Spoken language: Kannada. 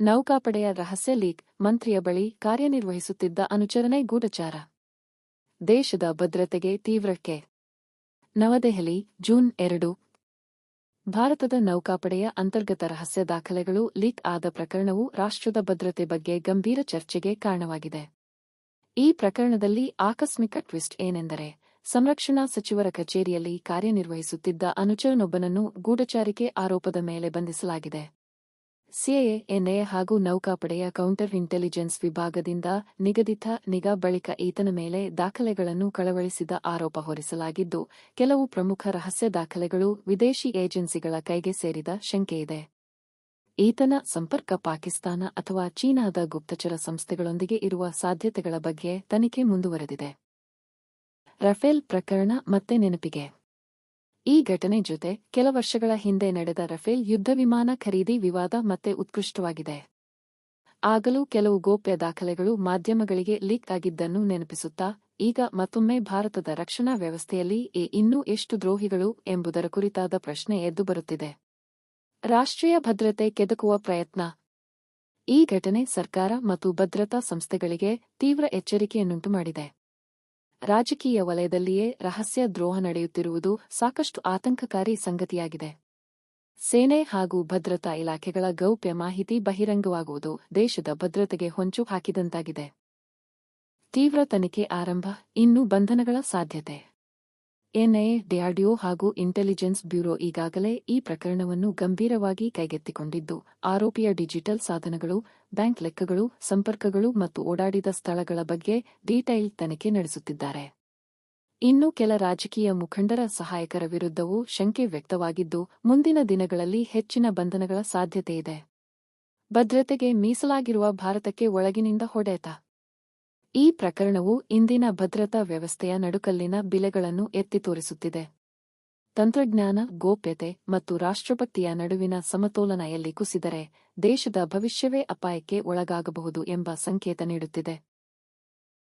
ನೌಕಾಪಡೆಯ ರಹಸ್ಯ ಲೀಕ್ ಮಂತ್ರಿಯ ಬಳಿ ಕಾರ್ಯನಿರ್ವಹಿಸುತ್ತಿದ್ದ ಅನುಚರನೇ ಗೂಢಚಾರ. ದೇಶದ ಭದ್ರತೆಗೆ ತೀವ್ರಕ್ಕೆ ನವದೆಹಲಿ, ಜೂನ್ ಎರಡು. ಭಾರತದ ನೌಕಾಪಡೆಯ ಅಂತರ್ಗತ ರಹಸ್ಯ ದಾಖಲೆಗಳು ಲೀಕ್ ಆದ ಪ್ರಕರಣವು ರಾಷ್ಟ್ರದ ಭದ್ರತೆ ಬಗ್ಗೆ ಗಂಭೀರ ಚರ್ಚೆಗೆ ಕಾರಣವಾಗಿದೆ. ಈ ಪ್ರಕರಣದಲ್ಲಿ ಆಕಸ್ಮಿಕ ಟ್ವಿಸ್ಟ್ ಏನೆಂದರೆ, ಸಂರಕ್ಷಣಾ ಸಚಿವರ ಕಚೇರಿಯಲ್ಲಿ ಕಾರ್ಯನಿರ್ವಹಿಸುತ್ತಿದ್ದ ಅನುಚರನೊಬ್ಬನನ್ನು ಗೂಢಚಾರಿಕೆ ಆರೋಪದ ಮೇಲೆ ಬಂಧಿಸಲಾಗಿದೆ. ಸಿಎಎ ಎನ್ಐಎ ಹಾಗೂ ನೌಕಾಪಡೆಯ ಕೌಂಟರ್ ಇಂಟೆಲಿಜೆನ್ಸ್ ವಿಭಾಗದಿಂದ ನಿಗದಿತ ನಿಗಾ ಬಳಿಕ ಈತನ ಮೇಲೆ ದಾಖಲೆಗಳನ್ನು ಕಳವಳಿಸಿದ ಆರೋಪ ಹೊರಿಸಲಾಗಿದ್ದು, ಕೆಲವು ಪ್ರಮುಖ ರಹಸ್ಯ ದಾಖಲೆಗಳು ವಿದೇಶಿ ಏಜೆನ್ಸಿಗಳ ಕೈಗೆ ಸೇರಿದ ಶಂಕೆಯಿದೆ ಈತನ ಸಂಪರ್ಕ ಪಾಕಿಸ್ತಾನ ಅಥವಾ ಚೀನಾದ ಗುಪ್ತಚರ ಸಂಸ್ಥೆಗಳೊಂದಿಗೆ ಇರುವ ಸಾಧ್ಯತೆಗಳ ಬಗ್ಗೆ ತನಿಖೆ ಮುಂದುವರೆದಿದೆ. ರಫೇಲ್ ಪ್ರಕರಣ ಮತ್ತೆ ನೆನಪಿಗೆ. ಈ ಘಟನೆ ಜೊತೆ ಕೆಲ ವರ್ಷಗಳ ಹಿಂದೆ ನಡೆದ ರಫೇಲ್ ಯುದ್ಧ ವಿಮಾನ ಖರೀದಿ ವಿವಾದ ಮತ್ತೆ ಉತ್ಕೃಷ್ಟವಾಗಿದೆ. ಆಗಲೂ ಕೆಲವು ಗೋಪ್ಯ ದಾಖಲೆಗಳು ಮಾಧ್ಯಮಗಳಿಗೆ ಲೀಕ್ ಆಗಿದ್ದನ್ನು ನೆನಪಿಸುತ್ತಾ, ಈಗ ಮತ್ತೊಮ್ಮೆ ಭಾರತದ ರಕ್ಷಣಾ ವ್ಯವಸ್ಥೆಯಲ್ಲಿ ಎ ಇನ್ನೂ ಎಷ್ಟು ದ್ರೋಹಿಗಳು ಎಂಬುದರ ಕುರಿತಾದ ಪ್ರಶ್ನೆ ಎದ್ದು ಬರುತ್ತಿದೆ. ರಾಷ್ಟ್ರೀಯ ಭದ್ರತೆ ಕೆದಕುವ ಪ್ರಯತ್ನ. ಈ ಘಟನೆ ಸರ್ಕಾರ ಮತ್ತು ಭದ್ರತಾ ಸಂಸ್ಥೆಗಳಿಗೆ ತೀವ್ರ ಎಚ್ಚರಿಕೆಯನ್ನುಂಟು ಮಾಡಿದೆ ರಾಜಕೀಯ ವಲಯದಲ್ಲಿಯೇ ರಹಸ್ಯ ದ್ರೋಹ ನಡೆಯುತ್ತಿರುವುದು ಸಾಕಷ್ಟು ಆತಂಕಕಾರಿ ಸಂಗತಿಯಾಗಿದೆ. ಸೇನೆ ಹಾಗೂ ಭದ್ರತಾ ಇಲಾಖೆಗಳ ಗೌಪ್ಯ ಮಾಹಿತಿ ಬಹಿರಂಗವಾಗುವುದು ದೇಶದ ಭದ್ರತೆಗೆ ಹೊಂಚು ಹಾಕಿದಂತಾಗಿದೆ. ತೀವ್ರ ತನಿಖೆ ಆರಂಭ, ಇನ್ನೂ ಬಂಧನಗಳ ಸಾಧ್ಯತೆ. ಎನ್ಐಎ ಡಿಆರ್ಡಿಒ ಹಾಗೂ ಇಂಟೆಲಿಜೆನ್ಸ್ ಬ್ಯೂರೋ ಈಗಾಗಲೇ ಈ ಪ್ರಕರಣವನ್ನು ಗಂಭೀರವಾಗಿ ಕೈಗೆತ್ತಿಕೊಂಡಿದ್ದು, ಆರೋಪಿಯ ಡಿಜಿಟಲ್ ಸಾಧನಗಳು, ಬ್ಯಾಂಕ್ ಲೆಕ್ಕಗಳು, ಸಂಪರ್ಕಗಳು ಮತ್ತು ಓಡಾಡಿದ ಸ್ಥಳಗಳ ಬಗ್ಗೆ ಡೀಟೈಲ್ ತನಿಖೆ ನಡೆಸುತ್ತಿದ್ದಾರೆ. ಇನ್ನು ಕೆಲ ರಾಜಕೀಯ ಮುಖಂಡರ ಸಹಾಯಕರ ವಿರುದ್ಧವೂ ಶಂಕೆ ವ್ಯಕ್ತವಾಗಿದ್ದು, ಮುಂದಿನ ದಿನಗಳಲ್ಲಿ ಹೆಚ್ಚಿನ ಬಂಧನಗಳ ಸಾಧ್ಯತೆಯಿದೆ ಭದ್ರತೆಗೆ ಮೀಸಲಾಗಿರುವ ಭಾರತಕ್ಕೆ ಒಳಗಿನಿಂದ ಹೊಡೆತ ಈ ಪ್ರಕರಣವು ಇಂದಿನ ಭದ್ರತಾ ವ್ಯವಸ್ಥೆಯ ನಡುಕಲ್ಲಿನ ಬಿಲೆಗಳನ್ನು ಎತ್ತಿ ತೋರಿಸುತ್ತಿದೆ. ತಂತ್ರಜ್ಞಾನ, ಗೋಪ್ಯತೆ ಮತ್ತು ರಾಷ್ಟ್ರಪತಿಯ ನಡುವಿನ ಸಮತೋಲನ ಎಲ್ಲಿ ಕುಸಿದರೆ ದೇಶದ ಭವಿಷ್ಯವೇ ಅಪಾಯಕ್ಕೆ ಒಳಗಾಗಬಹುದು ಎಂಬ ಸಂಕೇತ ನೀಡುತ್ತಿದೆ.